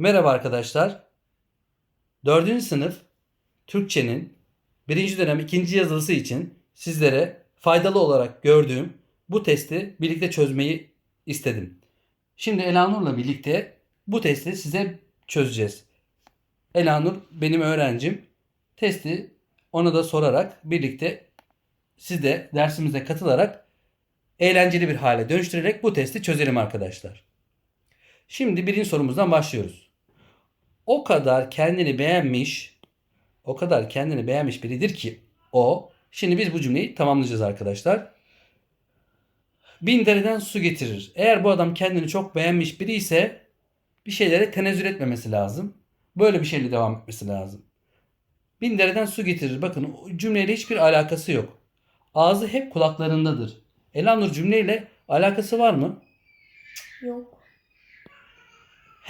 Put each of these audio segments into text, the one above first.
Merhaba arkadaşlar. 4. sınıf Türkçenin 1. dönem 2. yazılısı için sizlere faydalı olarak gördüğüm bu testi birlikte çözmeyi istedim. Şimdi Elanur'la birlikte bu testi size çözeceğiz. Elanur benim öğrencim. Testi ona da sorarak birlikte siz de dersimize katılarak eğlenceli bir hale dönüştürerek bu testi çözelim arkadaşlar. Şimdi birinci sorumuzdan başlıyoruz. O kadar kendini beğenmiş, o kadar kendini beğenmiş biridir ki o. Şimdi biz bu cümleyi tamamlayacağız arkadaşlar. Bin dereden su getirir. Eğer bu adam kendini çok beğenmiş biri ise bir şeylere tenezzül etmemesi lazım. Böyle bir şeyle devam etmesi lazım. Bin dereden su getirir. Bakın cümleyle hiçbir alakası yok. Ağzı hep kulaklarındadır. Elanur cümleyle alakası var mı? Yok.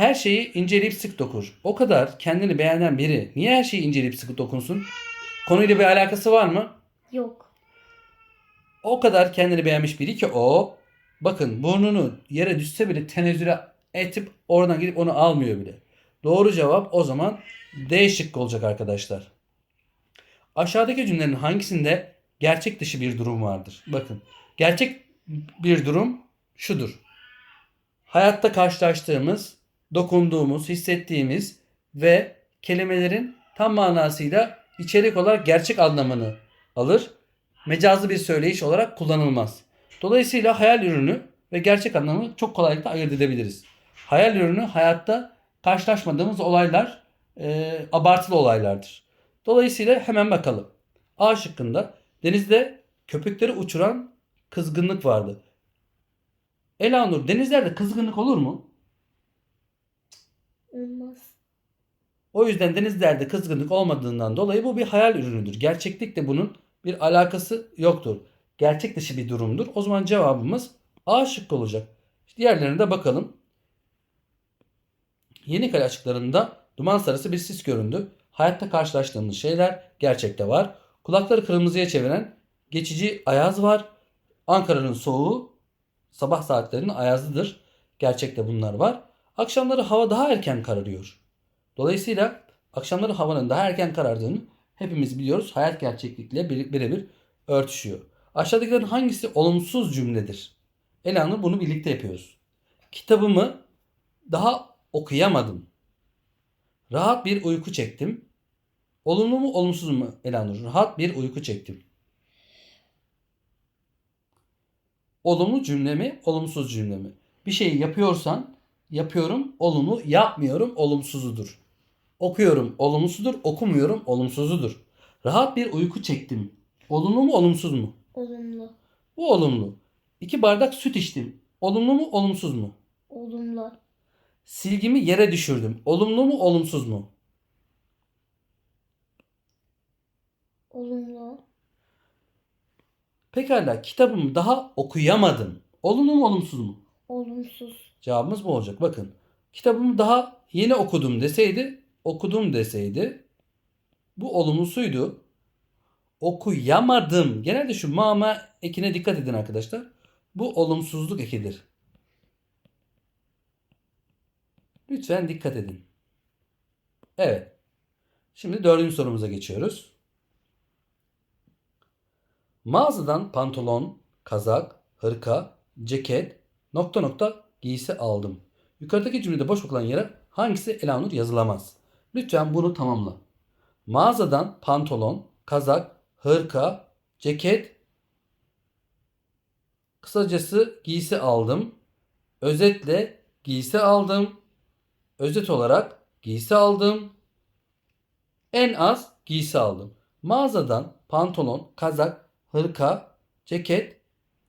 Her şeyi inceleyip sık dokur. O kadar kendini beğenen biri niye her şeyi inceleyip sık dokunsun? Konuyla bir alakası var mı? Yok. O kadar kendini beğenmiş biri ki o bakın burnunu yere düşse bile tenezzüle etip oradan gidip onu almıyor bile. Doğru cevap o zaman D şıkkı olacak arkadaşlar. Aşağıdaki cümlelerin hangisinde gerçek dışı bir durum vardır? Bakın gerçek bir durum şudur. Hayatta karşılaştığımız, dokunduğumuz, hissettiğimiz ve kelimelerin tam manasıyla içerik olarak gerçek anlamını alır. Mecazlı bir söyleyiş olarak kullanılmaz. Dolayısıyla hayal ürünü ve gerçek anlamı çok kolaylıkla ayırt edebiliriz. Hayal ürünü hayatta karşılaşmadığımız olaylar, e, abartılı olaylardır. Dolayısıyla hemen bakalım. A şıkkında denizde köpekleri uçuran kızgınlık vardı. Elanur denizlerde kızgınlık olur mu? O yüzden denizlerde kızgınlık olmadığından dolayı bu bir hayal ürünüdür. Gerçeklikle bunun bir alakası yoktur. Gerçek dışı bir durumdur. O zaman cevabımız A şıkkı olacak. Diğerlerine de bakalım. Yenikale açıklarında duman sarısı bir sis göründü. Hayatta karşılaştığımız şeyler gerçekte var. Kulakları kırmızıya çeviren geçici ayaz var. Ankara'nın soğuğu sabah saatlerinin ayazıdır. Gerçekte bunlar var. Akşamları hava daha erken kararıyor. Dolayısıyla akşamları havanın daha erken karardığını hepimiz biliyoruz. Hayat gerçeklikle bir- birebir örtüşüyor. Aşağıdakilerin hangisi olumsuz cümledir? Elanur bunu birlikte yapıyoruz. Kitabımı daha okuyamadım. Rahat bir uyku çektim. Olumlu mu olumsuz mu Elanur? Rahat bir uyku çektim. Olumlu cümle mi, olumsuz cümle mi? Bir şeyi yapıyorsan yapıyorum olumlu, yapmıyorum olumsuzudur. Okuyorum olumsudur, okumuyorum olumsuzudur. Rahat bir uyku çektim. Olumlu mu, olumsuz mu? Olumlu. Bu olumlu. İki bardak süt içtim. Olumlu mu, olumsuz mu? Olumlu. Silgimi yere düşürdüm. Olumlu mu, olumsuz mu? Olumlu. Pekala kitabımı daha okuyamadım. Olumlu mu, olumsuz mu? Olumsuz. Cevabımız bu olacak. Bakın. Kitabımı daha yeni okudum deseydi, okudum deseydi bu olumlusuydu. Okuyamadım. Genelde şu mama ekine dikkat edin arkadaşlar. Bu olumsuzluk ekidir. Lütfen dikkat edin. Evet. Şimdi dördüncü sorumuza geçiyoruz. Mağazadan pantolon, kazak, hırka, ceket, nokta nokta giysi aldım. Yukarıdaki cümlede boş bırakılan yere hangisi Elanur yazılamaz? Lütfen bunu tamamla. Mağazadan pantolon, kazak, hırka, ceket, kısacası giysi aldım. Özetle giysi aldım. Özet olarak giysi aldım. En az giysi aldım. Mağazadan pantolon, kazak, hırka, ceket,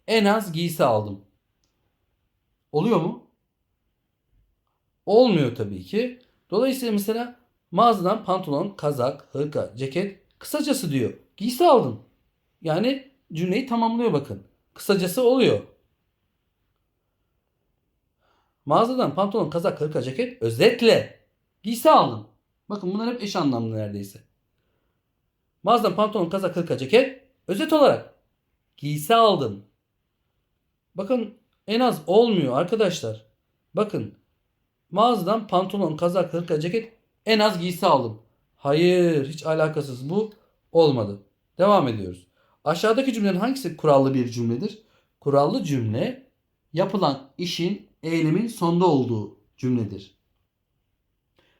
en az giysi aldım. Oluyor mu? Olmuyor tabii ki. Dolayısıyla mesela mağazadan pantolon, kazak, hırka, ceket kısacası diyor. Giysi aldım. Yani cümleyi tamamlıyor bakın. Kısacası oluyor. Mağazadan pantolon, kazak, hırka, ceket özetle giysi aldım. Bakın bunlar hep eş anlamlı neredeyse. Mağazadan pantolon, kazak, hırka, ceket özet olarak giysi aldım. Bakın en az olmuyor arkadaşlar. Bakın Mağazadan pantolon, kazak, hırka, ceket en az giysi aldım. Hayır, hiç alakasız. Bu olmadı. Devam ediyoruz. Aşağıdaki cümlenin hangisi kurallı bir cümledir? Kurallı cümle yapılan işin, eylemin sonda olduğu cümledir.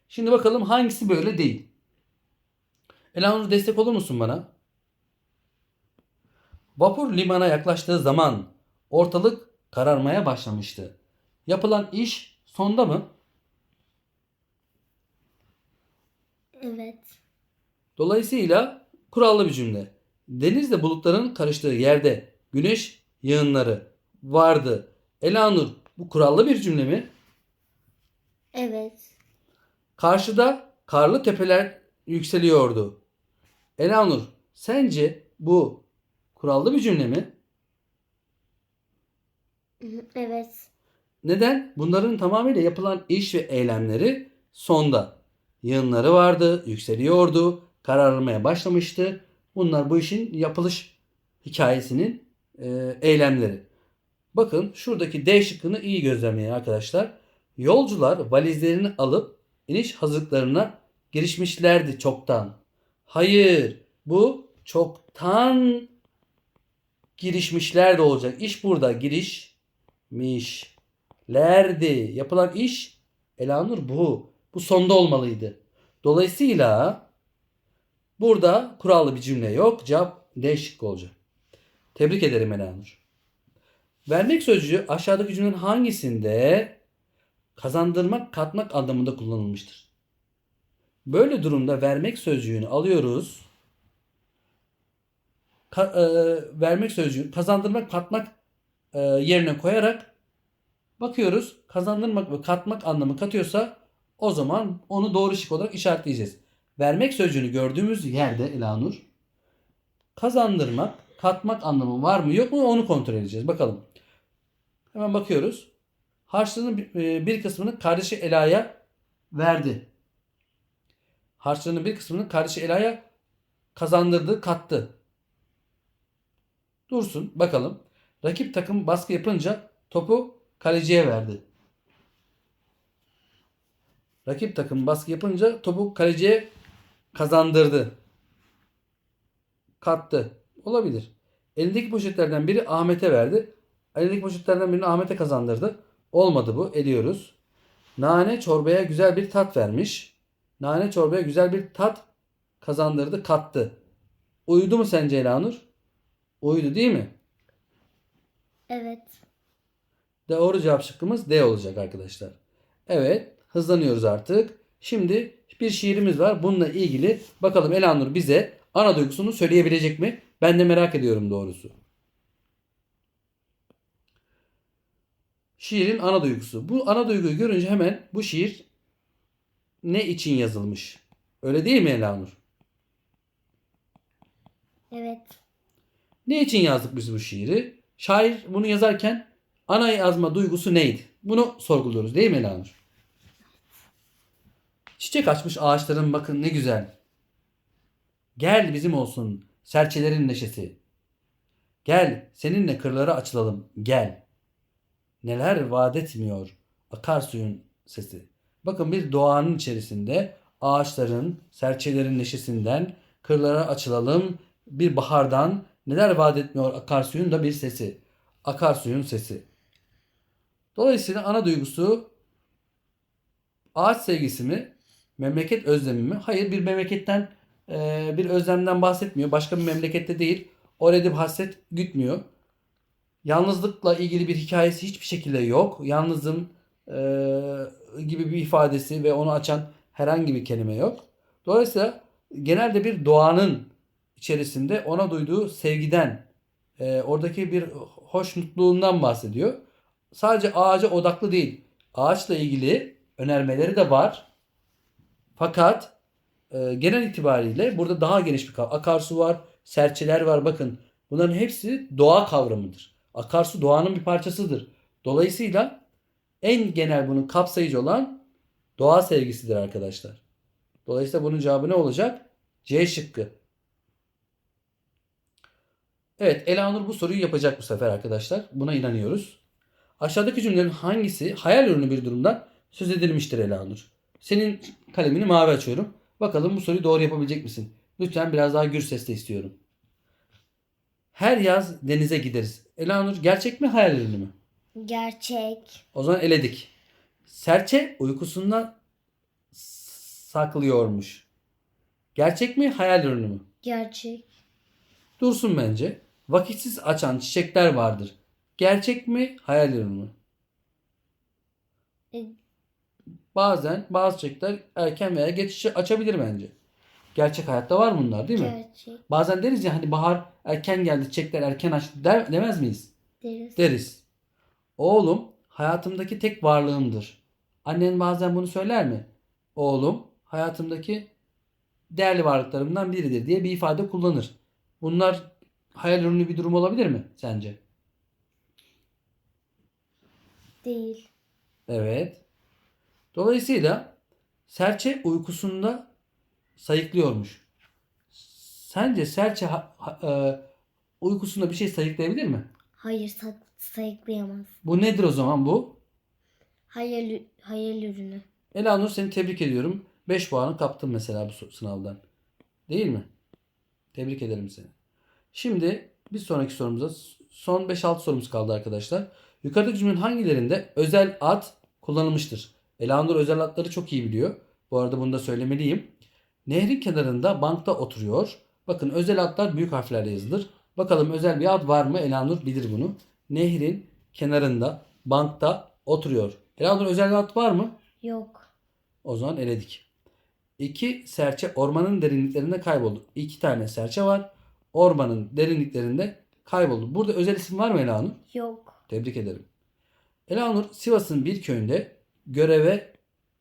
Şimdi bakalım hangisi böyle değil. Elanur destek olur musun bana? Vapur limana yaklaştığı zaman ortalık kararmaya başlamıştı. Yapılan iş sonda mı? Evet. Dolayısıyla kurallı bir cümle. Denizle bulutların karıştığı yerde güneş yığınları vardı. Elanur bu kurallı bir cümle mi? Evet. Karşıda karlı tepeler yükseliyordu. Elanur sence bu kurallı bir cümle mi? Evet. Neden? Bunların tamamıyla yapılan iş ve eylemleri sonda. Yığınları vardı, yükseliyordu, kararmaya başlamıştı. Bunlar bu işin yapılış hikayesinin e, eylemleri. Bakın şuradaki D şıkkını iyi gözlemleyin arkadaşlar. Yolcular valizlerini alıp iniş hazırlıklarına girişmişlerdi çoktan. Hayır, bu çoktan girişmişler de olacak. İş burada girişmişlerdi. Yapılan iş Elanur bu. Bu sonda olmalıydı. Dolayısıyla burada kurallı bir cümle yok. Cevap D şıkkı olacak. Tebrik ederim Elanur. Vermek sözcüğü aşağıdaki cümlenin hangisinde kazandırmak, katmak anlamında kullanılmıştır? Böyle durumda vermek sözcüğünü alıyoruz. Ka- e, vermek sözcüğü kazandırmak, katmak e, yerine koyarak bakıyoruz. Kazandırmak ve katmak anlamı katıyorsa o zaman onu doğru şık olarak işaretleyeceğiz. Vermek sözcüğünü gördüğümüz yerde Elanur kazandırmak, katmak anlamı var mı yok mu onu kontrol edeceğiz. Bakalım. Hemen bakıyoruz. Harçlığının bir- e, bir kısmını kardeşi Ela'ya verdi. Harçlığının bir kısmını kardeşi Ela'ya kazandırdı, kattı. Dursun bakalım. Rakip takım baskı yapınca topu kaleciye verdi. Rakip takım baskı yapınca topu kaleciye kazandırdı. Kattı. Olabilir. Elindeki poşetlerden biri Ahmet'e verdi. Elindeki poşetlerden birini Ahmet'e kazandırdı. Olmadı bu. Eliyoruz. Nane çorbaya güzel bir tat vermiş. Nane çorbaya güzel bir tat kazandırdı, kattı. Uyudu mu sence Elanur? Uyudu değil mi? Evet. Doğru cevap şıkkımız D olacak arkadaşlar. Evet, hızlanıyoruz artık. Şimdi bir şiirimiz var. Bununla ilgili bakalım Elanur bize ana duygusunu söyleyebilecek mi? Ben de merak ediyorum doğrusu. Şiirin ana duygusu. Bu ana duyguyu görünce hemen bu şiir ne için yazılmış? Öyle değil mi Elanur? Evet. Ne için yazdık biz bu şiiri? Şair bunu yazarken ana yazma duygusu neydi? Bunu sorguluyoruz değil mi Elanur? Çiçek açmış ağaçların bakın ne güzel. Gel bizim olsun serçelerin neşesi. Gel seninle kırlara açılalım gel. Neler vaat etmiyor akarsuyun sesi. Bakın bir doğanın içerisinde ağaçların, serçelerin neşesinden kırlara açılalım bir bahardan neler vaat etmiyor akarsuyun da bir sesi. Akarsuyun sesi. Dolayısıyla ana duygusu ağaç sevgisi mi? Memleket özlemi mi? Hayır bir memleketten e, bir özlemden bahsetmiyor. Başka bir memlekette değil. Orada bir hasret gütmüyor. Yalnızlıkla ilgili bir hikayesi hiçbir şekilde yok. Yalnızım e, gibi bir ifadesi ve onu açan herhangi bir kelime yok. Dolayısıyla genelde bir doğanın içerisinde ona duyduğu sevgiden, e, oradaki bir hoşnutluğundan bahsediyor. Sadece ağaca odaklı değil. Ağaçla ilgili önermeleri de var. Fakat e, genel itibariyle burada daha geniş bir kavram. Akarsu var, serçeler var. Bakın bunların hepsi doğa kavramıdır. Akarsu doğanın bir parçasıdır. Dolayısıyla en genel bunun kapsayıcı olan doğa sevgisidir arkadaşlar. Dolayısıyla bunun cevabı ne olacak? C şıkkı. Evet Elanur bu soruyu yapacak bu sefer arkadaşlar. Buna inanıyoruz. Aşağıdaki cümlelerin hangisi hayal ürünü bir durumdan söz edilmiştir Elanur. Senin kalemini mavi açıyorum. Bakalım bu soruyu doğru yapabilecek misin? Lütfen biraz daha gür sesle istiyorum. Her yaz denize gideriz. Elanur gerçek mi hayal ürünü mü? Gerçek. O zaman eledik. Serçe uykusundan saklıyormuş. Gerçek mi hayal ürünü mü? Gerçek. Dursun bence. Vakitsiz açan çiçekler vardır. Gerçek mi hayal ürünü mü? Bazen bazı çiçekler erken veya geç açabilir bence. Gerçek hayatta var bunlar değil mi? Gerçek. Bazen deriz ya hani bahar erken geldi çiçekler erken açtı der, demez miyiz? Deriz. Deriz. Oğlum hayatımdaki tek varlığımdır. Annen bazen bunu söyler mi? Oğlum hayatımdaki değerli varlıklarımdan biridir diye bir ifade kullanır. Bunlar hayal ürünü bir durum olabilir mi sence? Değil. Evet. Dolayısıyla serçe uykusunda sayıklıyormuş. Sence serçe ha- ha- e, uykusunda bir şey sayıklayabilir mi? Hayır sa- sayıklayamaz. Bu nedir o zaman bu? Hayal, hayal ürünü. Elanur seni tebrik ediyorum. 5 puanı kaptın mesela bu sınavdan. Değil mi? Tebrik ederim seni. Şimdi bir sonraki sorumuza son 5-6 sorumuz kaldı arkadaşlar. Yukarıdaki cümlenin hangilerinde özel ad kullanılmıştır? Elanur özel adları çok iyi biliyor. Bu arada bunu da söylemeliyim. Nehrin kenarında bankta oturuyor. Bakın özel adlar büyük harflerle yazılır. Bakalım özel bir ad var mı? Elanur bilir bunu. Nehrin kenarında bankta oturuyor. Elanur özel bir ad var mı? Yok. O zaman eledik. İki serçe ormanın derinliklerinde kayboldu. İki tane serçe var. Ormanın derinliklerinde kayboldu. Burada özel isim var mı Elanur? Yok. Tebrik ederim. Elanur Sivas'ın bir köyünde göreve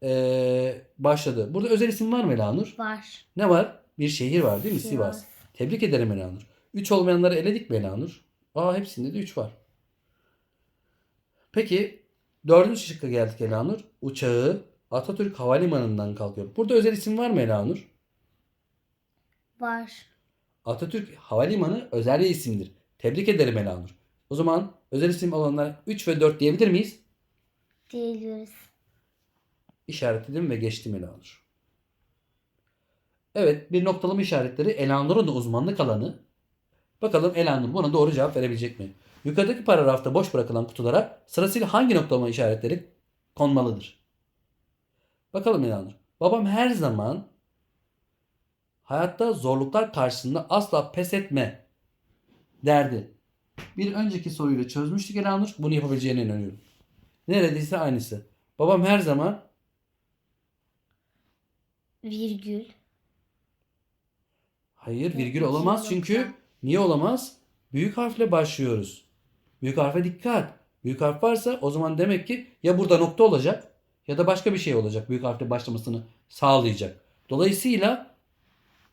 eee, başladı. Burada özel isim var mı Elanur? Var. Ne var? Bir şehir var değil mi? Sivas. Tebrik ederim Elanur. 3 olmayanları eledik mi Elanur? Aa hepsinde de 3 var. Peki dördüncü şıkka geldik Elanur. Uçağı Atatürk Havalimanı'ndan kalkıyor. Burada özel isim var mı Elanur? Var. Atatürk Havalimanı özel bir isimdir. Tebrik ederim Elanur. O zaman özel isim olanlara 3 ve 4 diyebilir miyiz? Diyebiliriz. İşaretledim ve geçtim Elanur. Evet bir noktalama işaretleri Elanur'un da uzmanlık alanı. Bakalım Elanur buna doğru cevap verebilecek mi? Yukarıdaki paragrafta boş bırakılan kutulara sırasıyla hangi noktalama işaretleri konmalıdır? Bakalım Elanur. Babam her zaman hayatta zorluklar karşısında asla pes etme derdi. Bir önceki soruyla çözmüştük Elanur. Bunu yapabileceğine inanıyorum. Neredeyse aynısı. Babam her zaman Virgül. Hayır virgül olamaz çünkü niye olamaz? Büyük harfle başlıyoruz. Büyük harfe dikkat. Büyük harf varsa o zaman demek ki ya burada nokta olacak ya da başka bir şey olacak. Büyük harfle başlamasını sağlayacak. Dolayısıyla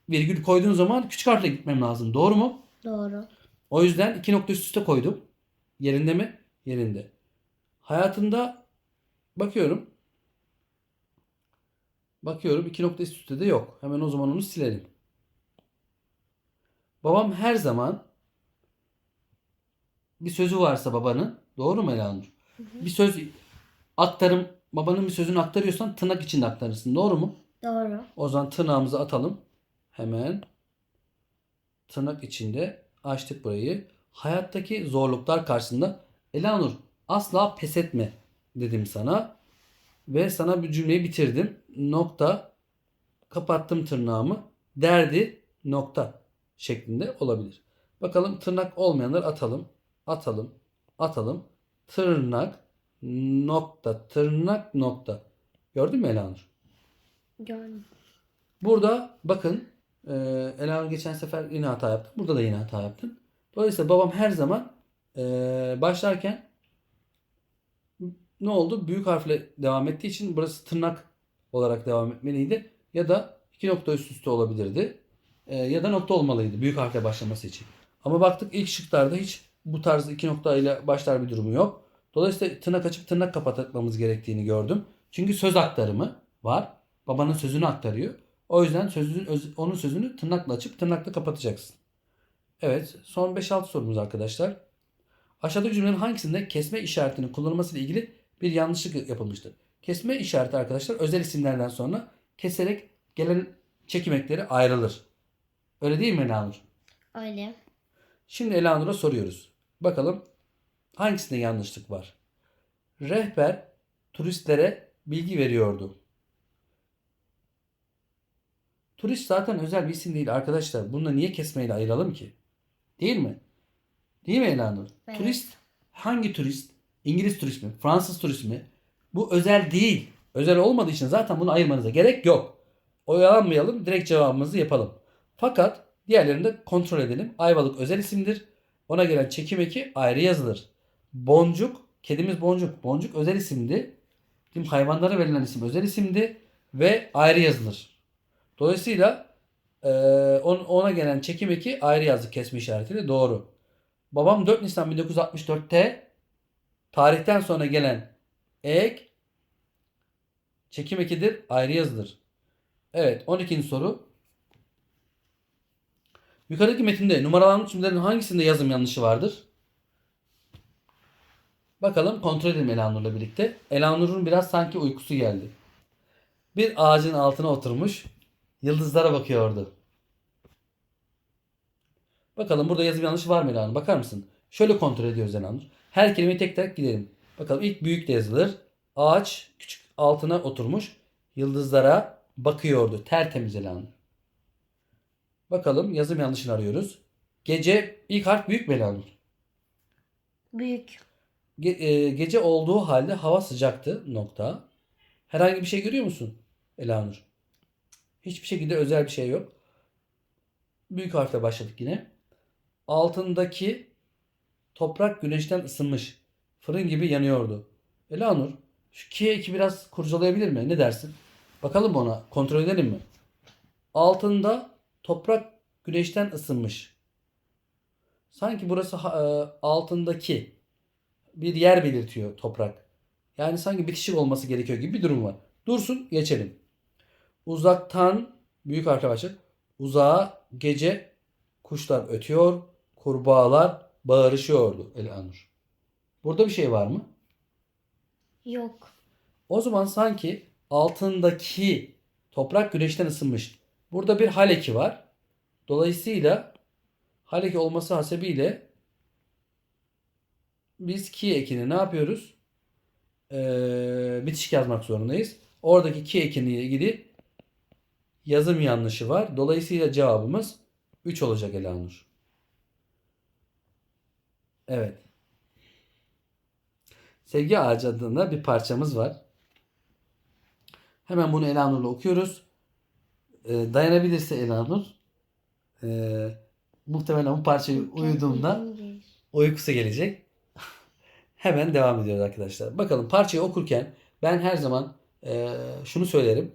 virgül koyduğun zaman küçük harfle gitmem lazım. Doğru mu? Doğru. O yüzden iki nokta üst üste koydum. Yerinde mi? Yerinde. Hayatında bakıyorum. Bakıyorum iki nokta üst üste de yok. Hemen o zaman onu silelim. Babam her zaman bir sözü varsa babanın doğru mu Elanur? Bir söz aktarım babanın bir sözünü aktarıyorsan tırnak içinde aktarırsın. Doğru mu? Doğru. O zaman tırnağımızı atalım. Hemen tırnak içinde açtık burayı. Hayattaki zorluklar karşısında Elanur asla pes etme dedim sana. Ve sana bir cümleyi bitirdim. Nokta kapattım tırnağımı. Derdi nokta şeklinde olabilir. Bakalım tırnak olmayanları atalım. Atalım. Atalım. Tırnak nokta tırnak nokta. Gördün mü Elanur? Gördüm. Burada bakın e, Elanur geçen sefer yine hata yaptı. Burada da yine hata yaptın. Dolayısıyla babam her zaman e, başlarken ne oldu? Büyük harfle devam ettiği için burası tırnak olarak devam etmeliydi. Ya da iki nokta üst üste olabilirdi. E, ya da nokta olmalıydı büyük harfle başlaması için. Ama baktık ilk şıklarda hiç bu tarz iki noktayla başlar bir durumu yok. Dolayısıyla tırnak açıp tırnak kapatmamız gerektiğini gördüm. Çünkü söz aktarımı var. Babanın sözünü aktarıyor. O yüzden sözün, öz- onun sözünü tırnakla açıp tırnakla kapatacaksın. Evet son 5-6 sorumuz arkadaşlar. Aşağıdaki cümlelerin hangisinde kesme işaretinin kullanılması ile ilgili bir yanlışlık yapılmıştır? Kesme işareti arkadaşlar özel isimlerden sonra keserek gelen çekim ekleri ayrılır. Öyle değil mi Elanur? Öyle. Şimdi Elanur'a soruyoruz. Bakalım hangisinde yanlışlık var? Rehber turistlere bilgi veriyordu. Turist zaten özel bir isim değil arkadaşlar. Bunu da niye kesmeyle ayıralım ki? Değil mi? Değil mi Elanur? Evet. Turist hangi turist? İngiliz turist mi? Fransız turist mi? Bu özel değil. Özel olmadığı için zaten bunu ayırmanıza gerek yok. Oyalanmayalım, direkt cevabımızı yapalım. Fakat diğerlerini de kontrol edelim. Ayvalık özel isimdir. Ona gelen çekim eki ayrı yazılır. Boncuk, kedimiz boncuk. Boncuk özel isimdi. Tüm hayvanlara verilen isim özel isimdi ve ayrı yazılır. Dolayısıyla on- ona gelen çekim eki ayrı yazdık kesme işaretiyle doğru. Babam 4 Nisan 1964'te tarihten sonra gelen ek çekim ekidir ayrı yazılır. Evet 12. soru. Yukarıdaki metinde numaralanmış cümlelerin hangisinde yazım yanlışı vardır? Bakalım kontrol edelim Elanur'la birlikte. Elanur'un biraz sanki uykusu geldi. Bir ağacın altına oturmuş yıldızlara bakıyordu. Bakalım burada yazım yanlışı var mı Elanur? Bakar mısın? Şöyle kontrol ediyoruz Elanur. Her kelimeyi tek tek gidelim. Bakalım ilk büyük de yazılır. Ağaç küçük altına oturmuş yıldızlara bakıyordu. Tertemiz Elanur. Bakalım yazım yanlışını arıyoruz. Gece ilk harf büyük mü Elanur? Büyük. Ge- e, gece olduğu halde hava sıcaktı nokta. Herhangi bir şey görüyor musun Elanur? Hiçbir şekilde özel bir şey yok. Büyük harfle başladık yine. Altındaki toprak güneşten ısınmış. Fırın gibi yanıyordu. Elanur şu ki eki biraz kurcalayabilir mi? Ne dersin? Bakalım ona. Kontrol edelim mi? Altında toprak güneşten ısınmış. Sanki burası e, altındaki bir yer belirtiyor toprak. Yani sanki bitişik olması gerekiyor gibi bir durum var. Dursun geçelim. Uzaktan büyük başladık. Uzağa gece kuşlar ötüyor, kurbağalar bağırışıyordu Elanur. Burada bir şey var mı? Yok. O zaman sanki altındaki toprak güneşten ısınmış. Burada bir haleki var. Dolayısıyla haleki olması hasebiyle biz ki ekini ne yapıyoruz? Ee, bitişik yazmak zorundayız. Oradaki ki ekiniyle ilgili yazım yanlışı var. Dolayısıyla cevabımız 3 olacak Elanur. Evet. Sevgi Ağacı adında bir parçamız var. Hemen bunu Elanur'la okuyoruz. Ee, dayanabilirse Elanur ee, muhtemelen bu parçayı gelir. uykusu gelecek. Hemen devam ediyoruz arkadaşlar. Bakalım parçayı okurken ben her zaman eee, şunu söylerim.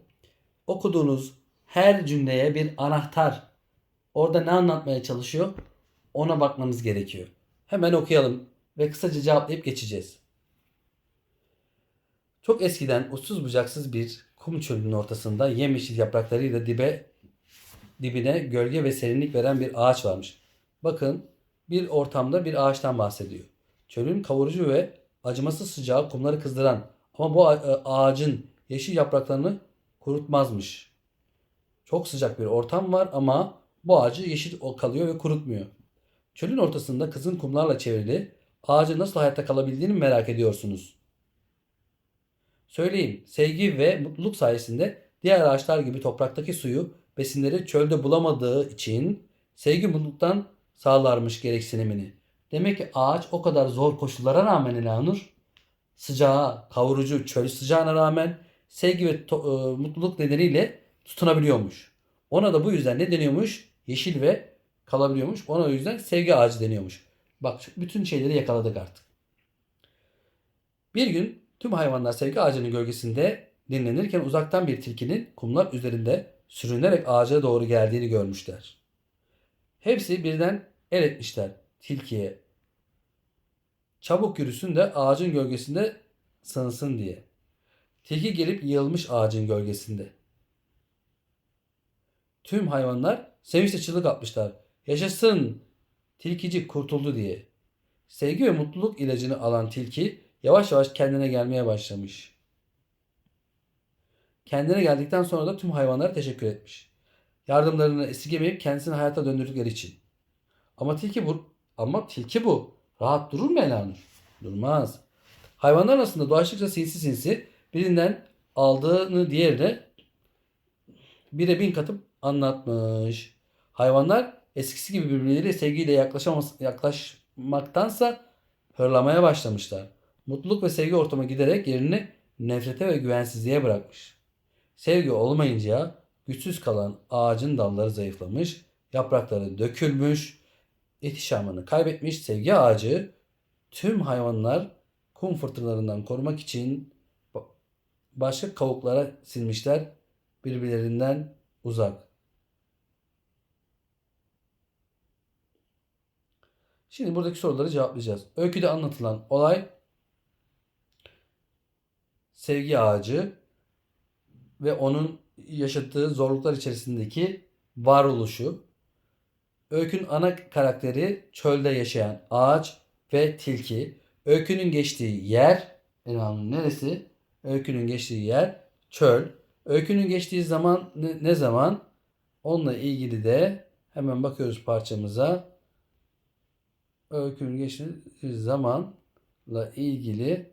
Okuduğunuz her cümleye bir anahtar. Orada ne anlatmaya çalışıyor? Ona bakmanız gerekiyor. Hemen okuyalım ve kısaca cevaplayıp geçeceğiz. Çok eskiden uçsuz bucaksız bir kum çölünün ortasında yemyeşil yapraklarıyla dibe dibine gölge ve serinlik veren bir ağaç varmış. Bakın bir ortamda bir ağaçtan bahsediyor. Çölün kavurucu ve acımasız sıcağı kumları kızdıran ama bu e, ağacın yeşil yapraklarını kurutmazmış. Çok sıcak bir ortam var ama bu ağacı yeşil kalıyor ve kurutmuyor. Çölün ortasında kızın kumlarla çevrili ağacın nasıl hayatta kalabildiğini merak ediyorsunuz. Söyleyin, sevgi ve mutluluk sayesinde diğer ağaçlar gibi topraktaki suyu, besinleri çölde bulamadığı için sevgi mutluluktan sağlarmış gereksinimini. Demek ki ağaç o kadar zor koşullara rağmen Elanur, sıcağa, kavurucu çöl sıcağına rağmen sevgi ve to- e, mutluluk nedeniyle tutunabiliyormuş. Ona da bu yüzden ne deniyormuş? Yeşil ve kalabiliyormuş. Ona o yüzden sevgi ağacı deniyormuş. Bak bütün şeyleri yakaladık artık. Bir gün tüm hayvanlar sevgi ağacının gölgesinde dinlenirken uzaktan bir tilkinin kumlar üzerinde sürünerek ağaca doğru geldiğini görmüşler. Hepsi birden el etmişler tilkiye. Çabuk yürüsün de ağacın gölgesinde sığınsın diye. Tilki gelip yığılmış ağacın gölgesinde. Tüm hayvanlar sevinçle çığlık atmışlar. Yaşasın! Tilkici kurtuldu diye. Sevgi ve mutluluk ilacını alan tilki yavaş yavaş kendine gelmeye başlamış. Kendine geldikten sonra da tüm hayvanlara teşekkür etmiş. Yardımlarını esirgemeyip kendisini hayata döndürdükleri için. Ama tilki bu ama tilki bu. Rahat durur mu Elanur? Durmaz. Hayvanlar arasında doğaçlıkça sinsi sinsi birinden aldığını diğerine bire bin katıp anlatmış. Hayvanlar eskisi gibi birbirleriyle sevgiyle yaklaşamaz, yaklaşmaktansa hırlamaya başlamışlar. Mutluluk ve sevgi ortama giderek yerini nefrete ve güvensizliğe bırakmış. Sevgi olmayınca güçsüz kalan ağacın dalları zayıflamış, yaprakları dökülmüş, ihtişamını kaybetmiş sevgi ağacı tüm hayvanlar kum fırtınalarından korumak için ba- başka kavuklara silmişler birbirlerinden uzak. Şimdi buradaki soruları cevaplayacağız. Öyküde anlatılan olay sevgi ağacı ve onun yaşadığı zorluklar içerisindeki varoluşu. Öykünün ana karakteri çölde yaşayan ağaç ve tilki. Öykünün geçtiği yer, Elhamdülillah neresi? Öykünün geçtiği yer çöl. Öykünün geçtiği zaman ne, ne zaman? Onunla ilgili de hemen bakıyoruz parçamıza. Öykünün geçtiği zamanla ilgili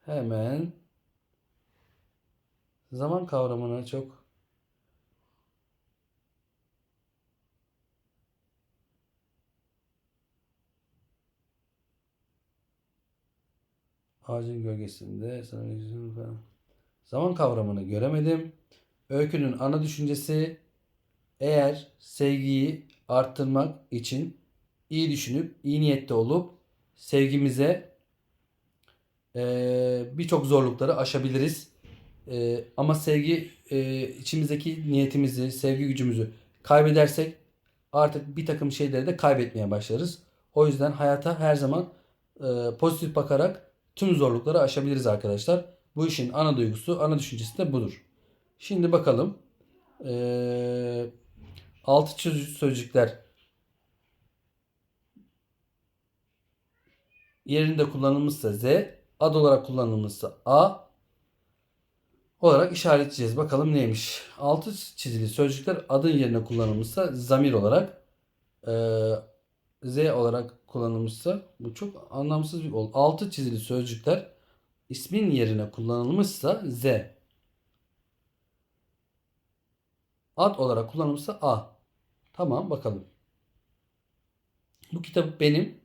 hemen zaman kavramına çok Ağacın gölgesinde. Zaman kavramını göremedim. Öykünün ana düşüncesi eğer sevgiyi arttırmak için iyi düşünüp iyi niyette olup sevgimize eee, birçok zorlukları aşabiliriz. Eee, ama sevgi eee, içimizdeki niyetimizi, sevgi gücümüzü kaybedersek artık bir takım şeyleri de kaybetmeye başlarız. O yüzden hayata her zaman eee, pozitif bakarak tüm zorlukları aşabiliriz arkadaşlar. Bu işin ana duygusu, ana düşüncesi de budur. Şimdi bakalım. Ee, altı sözcükler yerinde kullanılmışsa Z, ad olarak kullanılmışsa A olarak işaretleyeceğiz. Bakalım neymiş. Altı çizili sözcükler adın yerine kullanılmışsa zamir olarak ee, Z olarak kullanılmışsa bu çok anlamsız bir ol. Altı çizili sözcükler ismin yerine kullanılmışsa Z. Ad olarak kullanılmışsa A. Tamam bakalım. Bu kitap benim.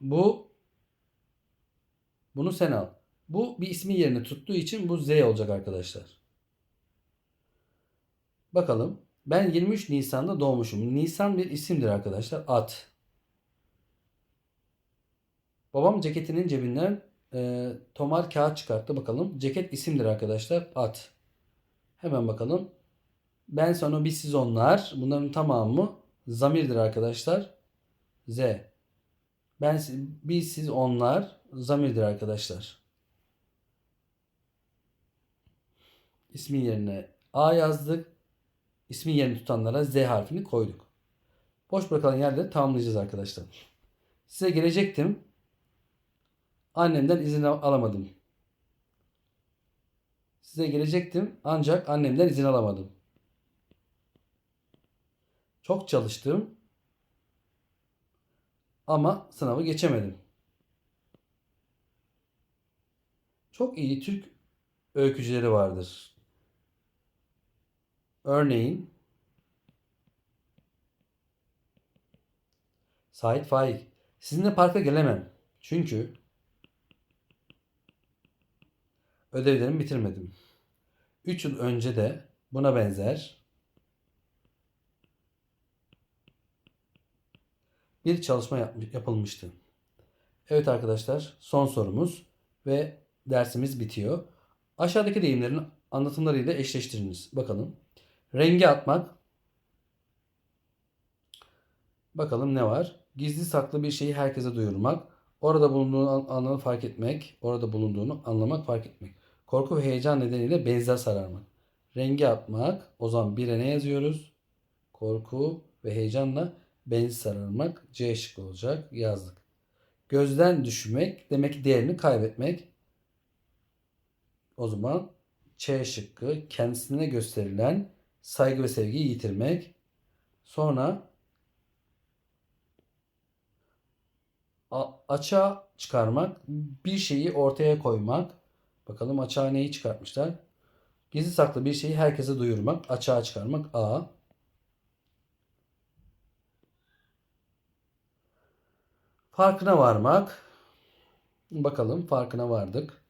Bu bunu sen al. Bu bir ismin yerini tuttuğu için bu Z olacak arkadaşlar. Bakalım. Ben 23 Nisan'da doğmuşum. Nisan bir isimdir arkadaşlar. Ad. Babam ceketinin cebinden e, tomar kağıt çıkarttı. Bakalım. Ceket isimdir arkadaşlar. At. Hemen bakalım. Ben sonra biz siz onlar. Bunların tamamı zamirdir arkadaşlar. Z. Ben biz siz onlar zamirdir arkadaşlar. İsmin yerine A yazdık. İsmin yerini tutanlara Z harfini koyduk. Boş bırakılan yerleri tamamlayacağız arkadaşlar. Size gelecektim. Annemden izin al- alamadım. Size gelecektim ancak annemden izin alamadım. Çok çalıştım ama sınavı geçemedim. Çok iyi Türk öykücüleri vardır. Örneğin Sait Faik. Sizinle parka gelemem. Çünkü ödevlerimi bitirmedim. 3 yıl önce de buna benzer bir çalışma yapılmıştı. Evet arkadaşlar son sorumuz ve dersimiz bitiyor. Aşağıdaki deyimlerin anlatımlarıyla eşleştiriniz. Bakalım. Rengi atmak. Bakalım ne var? Gizli saklı bir şeyi herkese duyurmak. Orada bulunduğunu an- anlamı fark etmek. Orada bulunduğunu anlamak, fark etmek. Korku ve heyecan nedeniyle benzer sararmak. Rengi atmak. O zaman bire ne yazıyoruz? Korku ve heyecanla benzi sararmak. C şıkkı olacak. Yazdık. Gözden düşmek demek ki değerini kaybetmek. O zaman Ç şıkkı kendisine gösterilen saygı ve sevgiyi yitirmek. Sonra açığa çıkarmak, bir şeyi ortaya koymak. Bakalım açığa neyi çıkartmışlar? Gizli saklı bir şeyi herkese duyurmak, açığa çıkarmak A. Farkına varmak. Bakalım farkına vardık.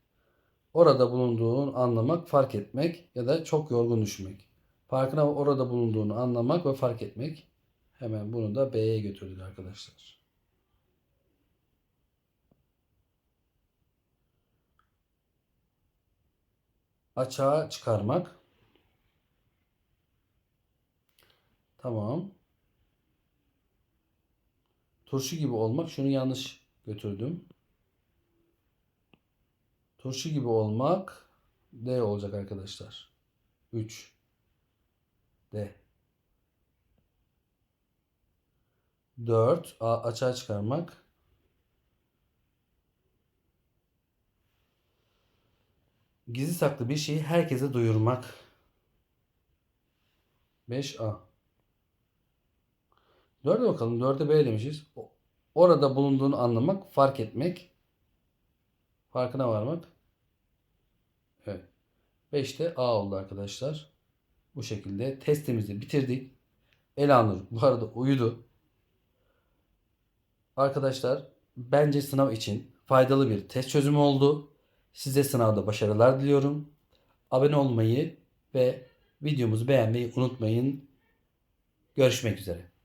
Orada bulunduğunu anlamak, fark etmek ya da çok yorgun düşmek. Farkına orada bulunduğunu anlamak ve fark etmek. Hemen bunu da B'ye götürdük arkadaşlar. Açığa çıkarmak. Tamam. Turşu gibi olmak. Şunu yanlış götürdüm. Turşu gibi olmak D olacak arkadaşlar. 3 D. 4 A açığa çıkarmak. Gizli saklı bir şeyi herkese duyurmak. 5A 4'e bakalım. 4'e B demişiz. Orada bulunduğunu anlamak, fark etmek, farkına varmak. Evet. 5'te A oldu arkadaşlar. Bu şekilde testimizi bitirdik. Elanur bu arada uyudu. Arkadaşlar bence sınav için faydalı bir test çözümü oldu. Size sınavda başarılar diliyorum. Abone olmayı ve videomuzu beğenmeyi unutmayın. Görüşmek üzere.